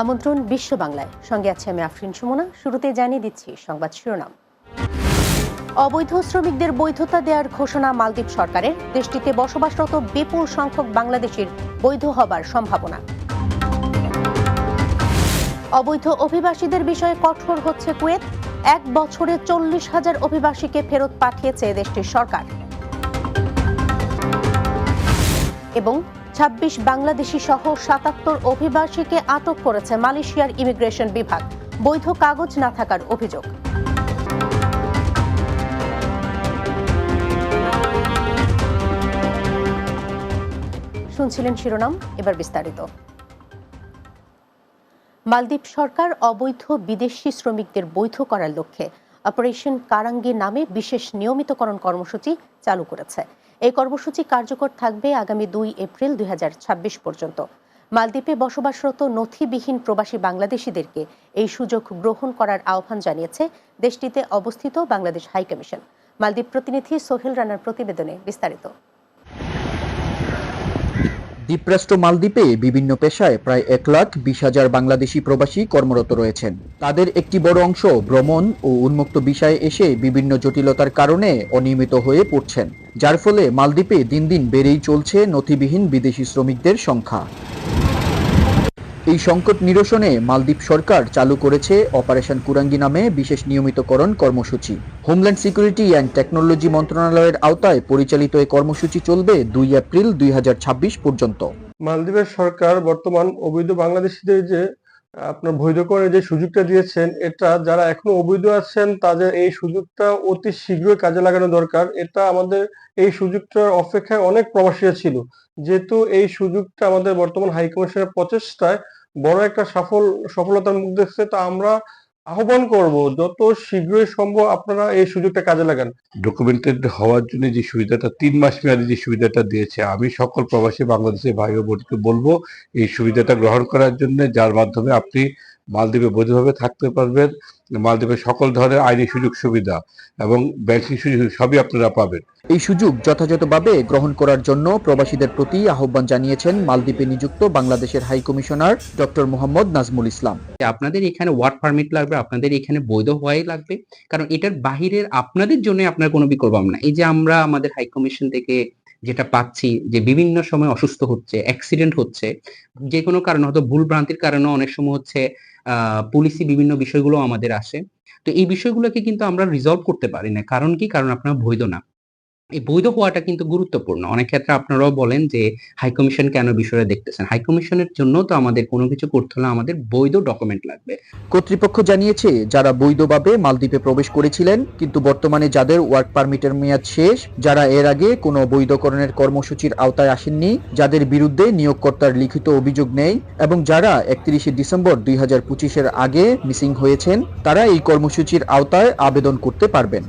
আমন্ত্রণ বিশ্ব বাংলায়। সঙ্গে আছে আমি আফরিন সুমনা। শুরুতে জানিয়ে দিচ্ছি সংবাদ শিরোনাম। অবৈধ শ্রমিকদের বৈধতা দেওয়ার ঘোষণা মালদ্বীপ সরকারের। দেশটিতে বসবাসরত বিপুল সংখ্যক বাংলাদেশের বৈধ হবার সম্ভাবনা। অবৈধ অভিবাসীদের বিষয়ে কঠোর হচ্ছে কুয়েত। এক বছরে চল্লিশ হাজার অভিবাসীকে ফেরত পাঠিয়েছে দেশটির সরকার। এবং ২৬ বাংলাদেশি সহ সাতাত্তর অভিবাসীকে আটক করেছে মালয়েশিয়ার ইমিগ্রেশন বিভাগ। বৈধ কাগজ না থাকার অভিযোগ। শুনছিলেন শিরোনাম, এবার বিস্তারিত। মালদ্বীপ সরকার অবৈধ বিদেশি শ্রমিকদের বৈধ করার লক্ষ্যে অপারেশন কারাঙ্গি নামে বিশেষ নিয়মিতকরণ কর্মসূচি চালু করেছে। এই কর্মসূচি কার্যকর থাকবে আগামী দুই এপ্রিল দুই হাজার ছাব্বিশ পর্যন্ত। মালদ্বীপে বসবাসরত নথিবিহীন প্রবাসী বাংলাদেশিদেরকে এই সুযোগ গ্রহণ করার আহ্বান জানিয়েছে দেশটিতে অবস্থিত বাংলাদেশ হাইকমিশন মালদ্বীপ প্রতিনিধি সোহেল রানার প্রতিবেদনে বিস্তারিত। দ্বীপরাষ্ট্র মালদ্বীপে বিভিন্ন পেশায় প্রায় এক লাখ বিশ হাজার বাংলাদেশি প্রবাসী কর্মরত রয়েছেন। তাদের একটি বড় অংশ ভ্রমণ ও উন্মুক্ত বিষয়ে এসে বিভিন্ন জটিলতার কারণে অনিয়মিত হয়ে পড়ছেন। যার ফলে মালদ্বীপে দিন দিন বেড়েই চলছে নথিবিহীন বিদেশি শ্রমিকদের সংখ্যা। এই সংকট নিরসনে মালদ্বীপ সরকার চালু করেছে অপারেশন কুরাঙ্গি নামে বিশেষ নিয়মিতকরণ কর্মসূচি। হোমল্যান্ড সিকিউরিটি অ্যান্ড টেকনোলজি মন্ত্রণালয়ের আওতায় পরিচালিত এই কর্মসূচি চলবে দুই এপ্রিল দুই হাজার ছাব্বিশ পর্যন্ত। মালদ্বীপের সরকার বর্তমান অবৈধ বাংলাদেশিদের যে আপনার বৈধকরণের যে সুযোগটা দিয়েছেন, এটা যারা এখনও অবৈধ আছেন, তাদের এই সুযোগটা অতি শীঘ্রই কাজে লাগানো দরকার। এটা আমাদের এই সুযোগটার অপেক্ষায় অনেক প্রবাসীরা ছিল। যেহেতু এই সুযোগটা আমাদের বর্তমান হাইকমিশনের প্রচেষ্টায় বড় একটা সফল সফলতার মুখ দেখছে, তা আমরা আহ্বান করব, যত শীঘ্রই সম্ভব আপনারা এই সুযোগটা কাজে লাগান। ডকুমেন্টেড হওয়ার জন্য যে সুবিধাটা, তিন মাস মেয়াদী যে সুবিধাটা দিয়েছে, আমি সকল প্রবাসী বাংলাদেশের ভাই ও বোনকে বলব, এই সুবিধাটা গ্রহণ করার জন্য, যার মাধ্যমে আপনি মালদ্বীপে বৈধভাবে থাকতে পারবেন। মালদ্বীপের সকল ধরনের আইনি সুযোগ সুবিধা এবং ব্যাংকিং সুযোগ সবই আপনারা পাবেন। এই সুযোগ যথাযথভাবে গ্রহণ করার জন্য প্রবাসীদের প্রতি আহ্বান জানিয়েছেন মালদ্বীপে নিযুক্ত বাংলাদেশের high commissioner doctor Mohammad Nazmul Islam. আপনাদের এখানে ওয়ার্ক পারমিট লাগবে আপনাদের এখানে বৈধ হওয়াই লাগবে। কারণ এটার বাহিরের আপনাদের জন্য আপনার কোনো বিকল্প না। এই যে আমরা আমাদের হাই কমিশন থেকে যেটা পাচ্ছি যে বিভিন্ন সময় অসুস্থ হচ্ছে অ্যাক্সিডেন্ট হচ্ছে যে কোনো কারণে, হয়তো ভুল ভ্রান্তির কারণে অনেক সময় হচ্ছে পুলিশি বিভিন্ন বিষয়গুলো আমাদের আসে। তো এই বিষয়গুলোকে কিন্তু আমরা রিজলভ করতে পারি না। কারণ কি? কারণ আপনার বৈধ না। এই বৈধ হওয়াটা কিন্তু গুরুত্বপূর্ণ। অনেক ক্ষেত্রে আপনারাও বলেন যে হাই কমিশন কেন বিষয়টা দেখতেছেন? হাই কমিশনের জন্য তো আমাদের কোনো কিছু করতে হলে আমাদের বৈধ ডকুমেন্ট লাগবে। কর্তৃপক্ষ জানিয়েছে, যারা বৈধভাবে মালদ্বীপে প্রবেশ করেছিলেন, কিন্তু বর্তমানে যাদের ওয়ার্ক পারমিটের মেয়াদ শেষ, যারা এর আগে কোনো বৈধকরণের কর্মসূচির আওতায় আসেননি, যাদের বিরুদ্ধে নিয়োগকর্তার লিখিত অভিযোগ নেই, এবং যারা একত্রিশে ডিসেম্বর দুই হাজার পঁচিশের আগে মিসিং হয়েছেন, তারা এই কর্মসূচির আওতায় আবেদন করতে পারবেন।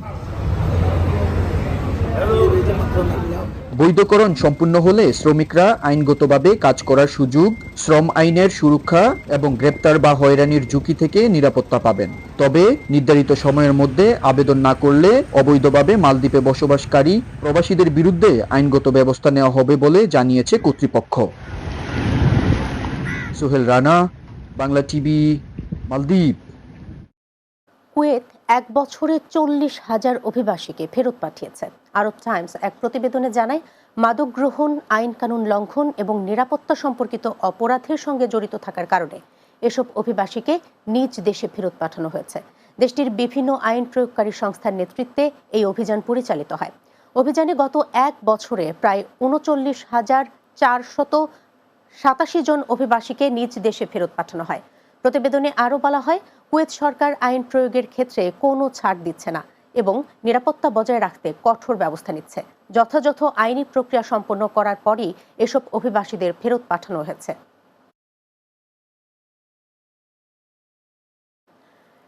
বৈধকরণ সম্পূর্ণ হলে শ্রমিকরা আইনগতভাবে কাজ করার সুযোগ, শ্রম আইনের সুরক্ষা এবং গ্রেপ্তার বা হয়রানির ঝুঁকি থেকে নিরাপত্তা পাবেন। তবে নির্ধারিত সময়ের মধ্যে আবেদন না করলে অবৈধভাবে মালদ্বীপে বসবাসকারী প্রবাসীদের বিরুদ্ধে আইনগত ব্যবস্থা নেওয়া হবে বলে জানিয়েছে কর্তৃপক্ষ। সোহেল রানা, বাংলা টিভি, মালদ্বীপ। কুয়েত এক বছরে চল্লিশ হাজার অভিবাসীকে ফেরত পাঠিয়েছে। আরব টাইমস এক প্রতিবেদনে জানায় মাদক গ্রহণ আইন কানুন লঙ্ঘন এবং নিরাপত্তা সম্পর্কিত অপরাধের সঙ্গে জড়িত থাকার কারণে এসব অভিবাসীকে নিজ দেশে ফেরত পাঠানো হয়েছে। দেশটির বিভিন্ন আইন প্রয়োগকারী সংস্থার নেতৃত্বে এই অভিযান পরিচালিত হয়। অভিযানে গত এক বছরে প্রায় উনচল্লিশ হাজার চারশত সাতাশি জন অভিবাসীকে নিজ দেশে ফেরত পাঠানো হয়। প্রতিবেদনে আরও বলা হয়, কুয়েত সরকার আইন প্রয়োগের ক্ষেত্রে কোনো ছাড় দিচ্ছে না। এবং নিরাপত্তা বজায় রাখতে কঠোর ব্যবস্থা নিচ্ছে। যথাযথ আইনি প্রক্রিয়া সম্পন্ন করার পরই এসব অভিবাসীদের ফেরত পাঠানো হয়েছে।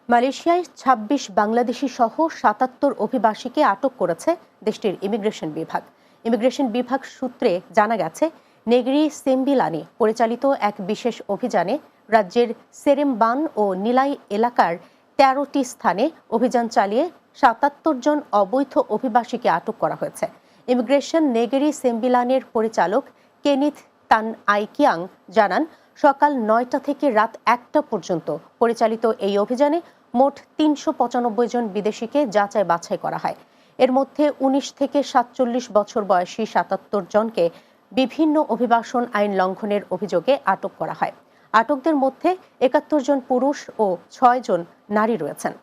মালয়েশিয়ায় ২৬ বাংলাদেশি সহ সাতাত্তর অভিবাসীকে আটক করেছে দেশটির ইমিগ্রেশন বিভাগ। ইমিগ্রেশন বিভাগ সূত্রে জানা গেছে, নেগরি সেম্বিলানি পরিচালিত এক বিশেষ অভিযানে রাজ্যের সেরেমবান ও নিলাই এলাকার তেরোটি স্থানে অভিযান চালিয়ে সাতাত্তর জন অবৈধ অভিবাসীকে আটক করা হয়েছে। ইমিগ্রেশন নেগেরি সেম্বিলানের পরিচালক কেনিথ তান আইকিয়াং জানান, সকাল নয়টা থেকে রাত একটা পর্যন্ত পরিচালিত এই অভিযানে মোট তিনশো পঁচানব্বই জন বিদেশিকে যাচাই বাছাই করা হয়। এর মধ্যে উনিশ থেকে সাতচল্লিশ বছর বয়সী সাতাত্তর জনকে বিভিন্ন অভিবাসন আইন লঙ্ঘনের অভিযোগে আটক করা হয়। আটকদের মধ্যে একাত্তর জন পুরুষ ও ছয় জন নারী রয়েছেন।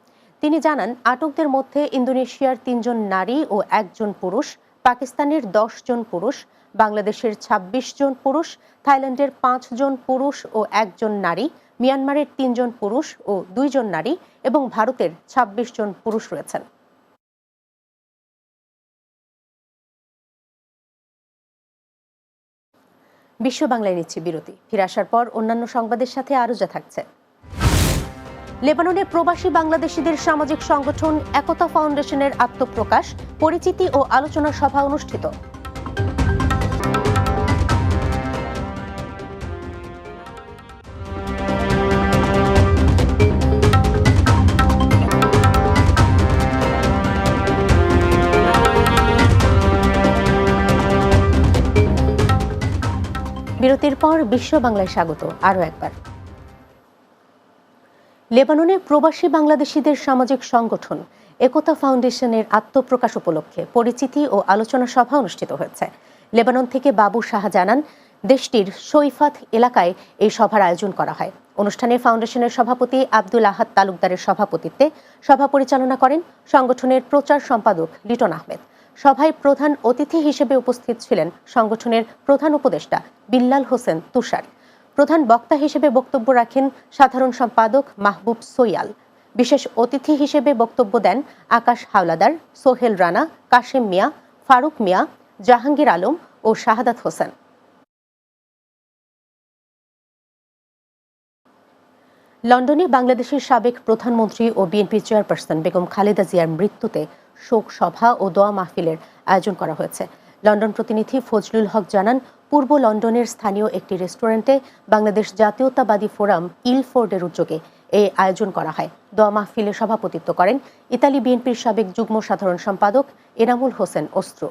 তিনি জানান, আটকদের মধ্যে ইন্দোনেশিয়ার তিনজন নারী ও একজন পুরুষ, পাকিস্তানের দশ জন পুরুষ, বাংলাদেশের ২৬ জন পুরুষ, থাইল্যান্ডের পাঁচ জন পুরুষ ও একজন নারী, মিয়ানমারের তিনজন পুরুষ ও দুইজন নারী এবং ভারতের ২৬ জন পুরুষ রয়েছেন। বিশ্ব বাংলায় নিচ্ছি বিরতি। ফিরে আসার পর অন্যান্য সংবাদের সাথে আরও যা থাকছে। লেবাননে প্রবাসী বাংলাদেশিদের সামাজিক সংগঠন একতা ফাউন্ডেশনের আত্মপ্রকাশ, পরিচিতি ও আলোচনা সভা অনুষ্ঠিত। বিরতির পর বিশ্ব বাংলায় স্বাগত, আরও একবার। লেবাননে প্রবাসী বাংলাদেশিদের সামাজিক সংগঠন একতা ফাউন্ডেশনের আত্মপ্রকাশ উপলক্ষে পরিচিতি ও আলোচনা সভা অনুষ্ঠিত হয়েছে। লেবানন থেকে বাবু শাহ জানান, দেশটির সৈফাত এলাকায় এই সভার আয়োজন করা হয়। অনুষ্ঠানে ফাউন্ডেশনের সভাপতি আব্দুল আহাদ তালুকদারের সভাপতিত্বে সভা পরিচালনা করেন সংগঠনের প্রচার সম্পাদক লিটন আহমেদ। সভায় প্রধান অতিথি হিসেবে উপস্থিত ছিলেন সংগঠনের প্রধান উপদেষ্টা বিল্লাল হোসেন তুষার। প্রধান বক্তা হিসেবে বক্তব্য রাখেন সাধারণ সম্পাদক মাহবুব সৈয়াল। বিশেষ অতিথি হিসেবে বক্তব্য দেন আকাশ হাওলাদার, সোহেল রানা, কাশেম মিয়া, ফারুক মিয়া, জাহাঙ্গীর আলম ও শাহাদাত হোসেন। লন্ডনে বাংলাদেশের সাবেক প্রধানমন্ত্রী ও বিএনপি চেয়ারপারসন বেগম খালেদা জিয়ার মৃত্যুতে শোক সভা ও দোয়া মাহফিলের আয়োজন করা হয়েছে। লন্ডন প্রতিনিধি ফজলুল হক জানান পূর্ব লন্ডনের স্থানীয় একটি রেস্টুরেন্টে বাংলাদেশ জাতীয়তাবাদী ফোরাম ইলফোর্ডের উদ্যোগে এই আয়োজন করা হয়। দোয়া মাহফিলে সভাপতিত্ব করেন ইতালি বিএনপির সাবেক যুগ্ম সাধারণ সম্পাদক এনামুল হোসেন অস্ত্র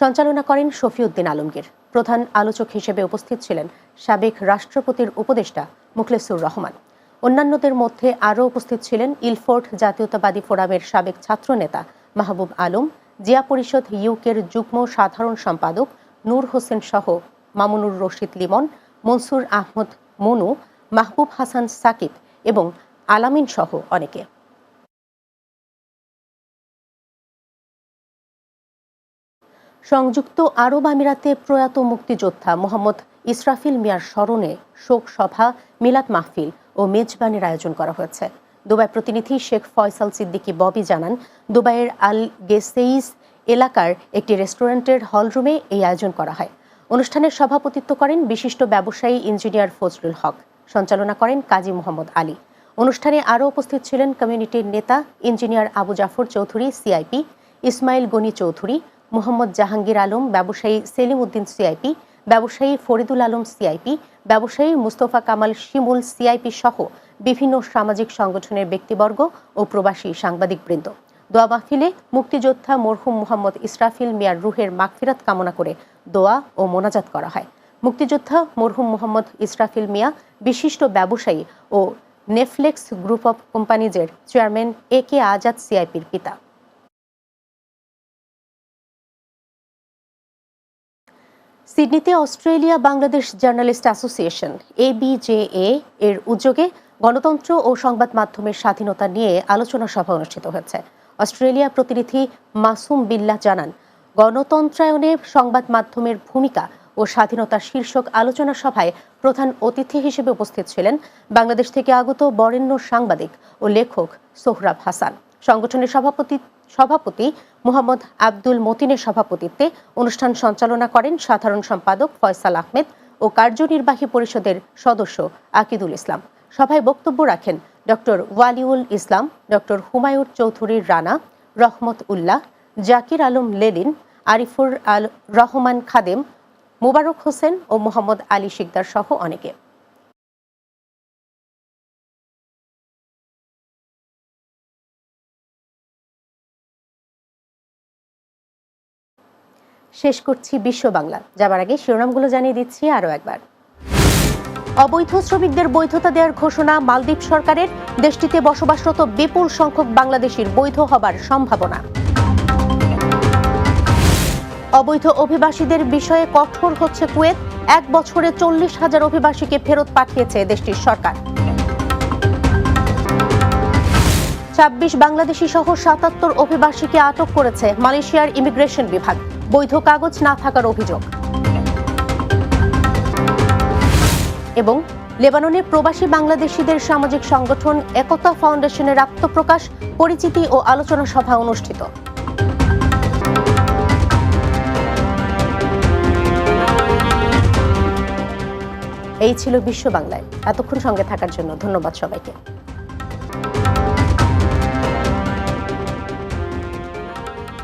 সঞ্চালনা করেন শফিউদ্দিন আলমগীর। প্রধান আলোচক হিসেবে উপস্থিত ছিলেন সাবেক রাষ্ট্রপতির উপদেষ্টা মুখলেসুর রহমান। অন্যান্যদের মধ্যে আরও উপস্থিত ছিলেন ইলফোর্ড জাতীয়তাবাদী ফোরামের সাবেক ছাত্রনেতা মাহবুব আলম, জিয়া পরিষদ ইউকের যুগ্ম সাধারণ সম্পাদক নূর হোসেন সহ মামুনুর রশিদ লিমন, মনসুর আহমদ মনু, মাহবুব হাসান সাকিব এবং আলামিন সহ অনেকে। সংযুক্ত আরব আমিরাতে প্রয়াত মুক্তিযোদ্ধা মোহাম্মদ ইসরাফিল মিয়ার স্মরণে শোক সভা, মিলাদ মাহফিল ও মেজবানের আয়োজন করা হয়েছে। দুবাই প্রতিনিধি শেখ ফয়সাল সিদ্দিকী ববি জানান, দুবাইয়ের আল গেসেইস এলাকার একটি রেস্টুরেন্টের হলরুমে এই আয়োজন করা হয়। অনুষ্ঠানে সভাপতিত্ব করেন বিশিষ্ট ব্যবসায়ী ইঞ্জিনিয়ার ফজলুল হক। সঞ্চালনা করেন কাজী মোহাম্মদ আলী। অনুষ্ঠানে আরও উপস্থিত ছিলেন কমিউনিটির নেতা ইঞ্জিনিয়ার আবু জাফর চৌধুরী, সিআইপি, ইসমাইল গনি চৌধুরী, মোহাম্মদ জাহাঙ্গীর আলম, ব্যবসায়ী সেলিম উদ্দিন সিআইপি, ব্যবসায়ী ফরিদুল আলম সিআইপি, ব্যবসায়ী মুস্তফা কামাল শিমুল সিআইপি সহ বিভিন্ন সামাজিক সংগঠনের ব্যক্তিবর্গ ও প্রবাসী সাংবাদিকবৃন্দ। দোয়া মাহফিলে মুক্তিযোদ্ধা মরহুম মোহাম্মদ ইসরাফিল মিয়ার রুহের মাগফিরাত কামনা করে দোয়া ও মোনাজাত করা হয়। মুক্তিযোদ্ধা মরহুম মোহাম্মদ ইসরাফিল মিয়া, বিশিষ্ট ব্যবসায়ী ও নেফলেক্স গ্রুপ অব কোম্পানিজের চেয়ারম্যান এ কে আজাদ সিআইপির পিতা। সিডনিতে Australia Bangladesh journalist association ABJA এর উদ্যোগে গণতন্ত্র ও সংবাদ মাধ্যমের স্বাধীনতা নিয়ে আলোচনা সভা অনুষ্ঠিত হয়েছে। অস্ট্রেলিয়া প্রতিনিধি মাসুম বিল্লাহ জানান, গণতন্ত্রায়নে সংবাদ মাধ্যমের ভূমিকা ও স্বাধীনতা শীর্ষক আলোচনা সভায় প্রধান অতিথি হিসেবে উপস্থিত ছিলেন বাংলাদেশ থেকে আগত বরেণ্য সাংবাদিক ও লেখক সোহরাব হাসান। সংগঠনের সভাপতি সভাপতি মোহাম্মদ আব্দুল মতিনের সভাপতিত্বে অনুষ্ঠান সঞ্চালনা করেন সাধারণ সম্পাদক ফয়সাল আহমেদ ও কার্যনির্বাহী পরিষদের সদস্য আকিদুল ইসলাম। সভায় বক্তব্য রাখেন ডক্টর ওয়ালিউল ইসলাম, ডক্টর হুমায়ুর চৌধুরীর রানা, রহমত উল্লাহ, জাকির আলম লেলিন, আরিফুর আল রহমান খাদেম, মোবারক হোসেন ও মোহাম্মদ আলী শিকদার সহ অনেকে। শেষ করছি বিশ্ব বাংলা। যাবার আগে শিরোনামগুলো জানিয়ে দিচ্ছি আরও একবার। অবৈধ শ্রমিকদের বৈধতা দেওয়ার ঘোষণা মালদ্বীপ সরকারের। দেশটিতে বসবাসরত বিপুল সংখ্যক বাংলাদেশির বৈধ হবার সম্ভাবনা। অবৈধ অভিবাসীদের বিষয়ে কঠোর হচ্ছে কুয়েত। এক বছরে চল্লিশ হাজার অভিবাসীকে ফেরত পাঠিয়েছে দেশটির সরকার। ছাব্বিশ বাংলাদেশি সহ সাতাত্তর অভিবাসীকে আটক করেছে মালয়েশিয়ার ইমিগ্রেশন বিভাগ। বৈধ কাগজ না থাকার অভিযোগ। এবং লেবাননের প্রবাসী বাংলাদেশিদের সামাজিক সংগঠন একতা ফাউন্ডেশনের আত্মপ্রকাশ, পরিচিতি ও আলোচনা সভা অনুষ্ঠিত। এই ছিল বিশ্ব বাংলায়। এতক্ষণ সঙ্গে থাকার জন্য ধন্যবাদ সবাইকে।